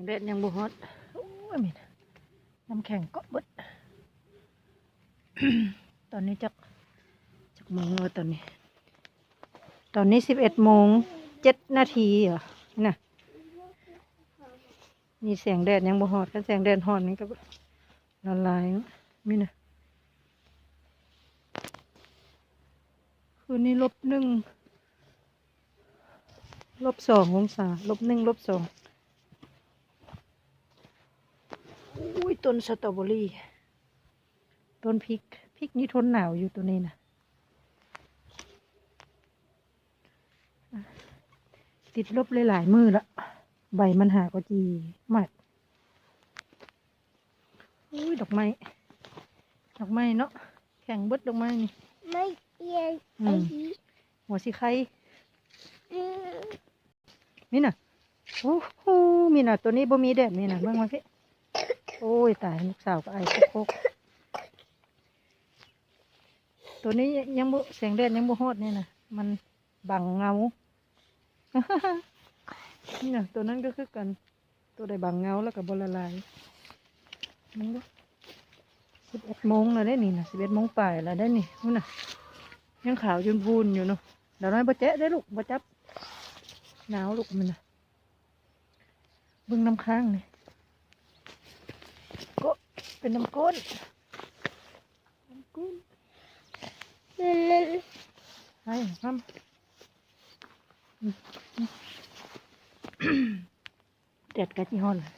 งแดดยังบ่ฮอตโอ้ยแมีน้ำแข็งก็เบิดตอนนี้จักจักโมงแล้วตอนนี้ ตอนนี้สิบเอ็ดโมงเจ็ดนาทีเหรอนี่น่ะนี่แสงแดดยังบ่ฮอดถ้าแสงแดดฮอดนี่ก็ละลายนี่นะคืนนี้ลบหนึ่งลบสององศาลบหนึ่งลบสอง อุ้ยต้นสตรอเบอรี่ ต้นพริก พริกนี่ทนหนาวอยู่ตัวนี้นะอะติดลบหลายๆมือละใบมันหากว่าจีมากอุ้ยดอกไม้ ดอกไม้เนาะ แข็งเบิดดอกไม้นี่ ไม่เอียนอืไอ้มดีหัวสีไข่อืมนี่น่ะ โอ้โหมีน่ะ ตัวนี้บ่มีแดดนี่น่ะเบิ่งมาพี่ โอ้ยตายลูกสาวก็ไอโคกตัวนี้ยังบ่แสงแดดยังบ่ฮอดนี่นะมันบังเงาเนี่น่ะตัวนั้นก็คือกัน ตัวใดบังเงาแล้วก็บ่ละลายมึงดูสิบเอ็ดโมงแล้วได้นี่นะสิบเอ็ดโมงปลายแล้วได้นี่นู่นน่ะ ยังขาวจนพูนอยู่เนาะเดี๋ยวน้อยบ่เจ๊ได้ลูกบ่จับหนาวลูกมันนะเบึงน้ำค้างนี่ก็ เป็นน้ำก้นน้ำก้นเล่นใช่น้ำอืมอืมแดดกะจิฮอนเลย